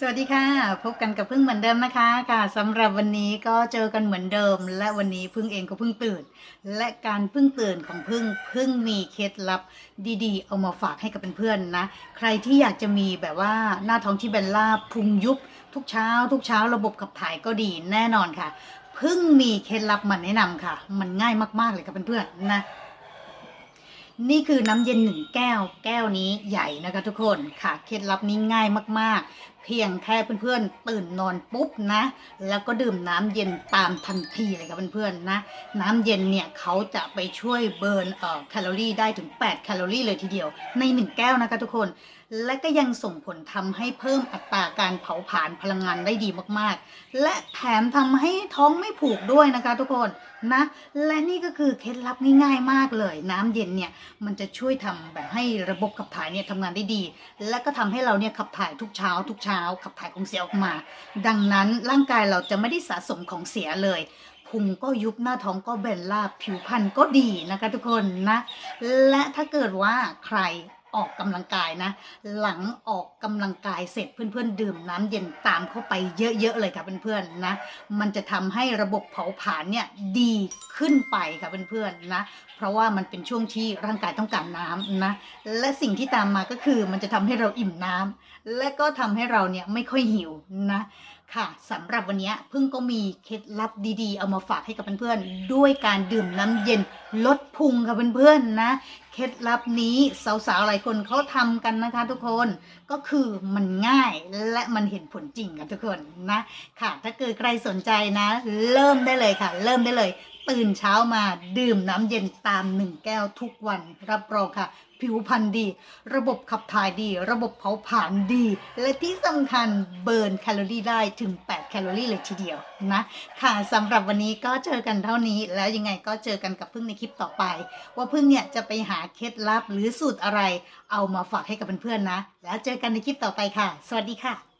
สวัสดีค่ะ พบกันกับพึ่งเหมือนเดิมนะคะค่ะสำหรับวันนี้ก็เจอกันเหมือนเดิม และวันนี้พึ่งเองก็พิ่งตื่น และการพิ่งตื่นของพึ่งพึ่งมีเคล็ดลับดีๆ เอามาฝากให้กับเพื่อนๆนะ ใครที่อยากจะมีแบบว่าหน้าท้องที่เบนลาบพุงยุบทุกเช้า ทุกเช้าระบบขับถ่ายก็ดีแน่นอนค่ะ พึ่งมีเคล็ดลับมาแนะนำค่ะ มันง่ายมากๆเลยค่ะเพื่อนๆนะนี่คือน้ำเย็นหนึ่งแก้ว แก้วนี้ใหญ่นะคะทุกคนค่ะ เคล็ดลับนี้ง่ายมากๆ พียงแค่เพื่อนๆตื่นนอนปุ๊บนะ แล้วก็ดื่มน้ำเย็นตามทันทีเลยค่ะเพื่อนๆนะ น้ำเย็นเนี่ยเขาจะไปช่วยเบิร์นเอ่อแคลอรี่ได้ถึง 8 แคลอรี่เลยทีเดียว ใน 1 แก้วนะคะทุกคน และก็ยังส่งผลทำให้เพิ่มอัตราการเผาผลาญพลังงานได้ดีมากๆ และแถมทำให้ท้องไม่ผูกด้วยนะคะทุกคนนะและนี่ก็คือเคล็ดลับง่ายๆมากเลย น้ำเย็นเนี่ยมันจะช่วยทำแบบให้ระบบขับถ่ายเนี่ยทำงานได้ดี และก็ทำให้เราเนี่ยขับถ่ายทุกเช้าทุกเช้าขับถ่ายของเสียออกมา ดังนั้นร่างกายเราจะไม่ได้สะสมของเสียเลยพุงก็ยุบหน้าท้องก็เบนลาบผิวพรรณก็ดีนะคะทุกคนนะ และถ้าเกิดว่าใคร ออกกำลังกายนะ หลังออกกำลังกายเสร็จเพื่อนๆ ดื่มน้ำเย็นตามเข้าไปเยอะๆเลยค่ะเพื่อนๆนะ มันจะทำให้ระบบเผาผลาญเนี่ยดีขึ้นไปค่ะเพื่อนๆนะ เพราะว่ามันเป็นช่วงที่ร่างกายต้องการน้ำนะ และสิ่งที่ตามมาก็คือมันจะทำให้เราอิ่มน้ำและก็ทำให้เราเนี่ยไม่ค่อยหิวนะ ค่ะสำหรับวันนี้พึ่งก็มีเคล็ดลับดีๆ เอามาฝากให้กับเพื่อนๆ ด้วยการดื่มน้ำเย็นลดพุงค่ะเพื่อนๆนะ เคล็ดลับนี้สาวๆหลายคนเขาทำกันนะคะทุกคนก็คือมันง่ายและมันเห็นผลจริงค่ะทุกคนนะ ค่ะถ้าเกิดใครสนใจนะ เริ่มได้เลยค่ะ เริ่มได้เลย ตื่นเช้ามาดื่มน้ำเย็นตามหนึ่งแก้วทุกวันรับรองค่ะ ผิวพรรณดี ระบบขับถ่ายดี ระบบเผาผลาญดี และที่สำคัญเบิร์นแคลอรี่ได้ถึง 8 แคลอรี่เลยทีเดียวนะ ค่ะสำหรับวันนี้ก็เจอกันเท่านี้ แล้วยังไงก็เจอกันกับพึ่งในคลิปต่อไป ว่าพึ่งเนี่ยจะไปหาเคล็ดลับหรือสูตรอะไร เอามาฝากให้กับเพื่อนๆนะ แล้วเจอกันในคลิปต่อไปค่ะ สวัสดีค่ะ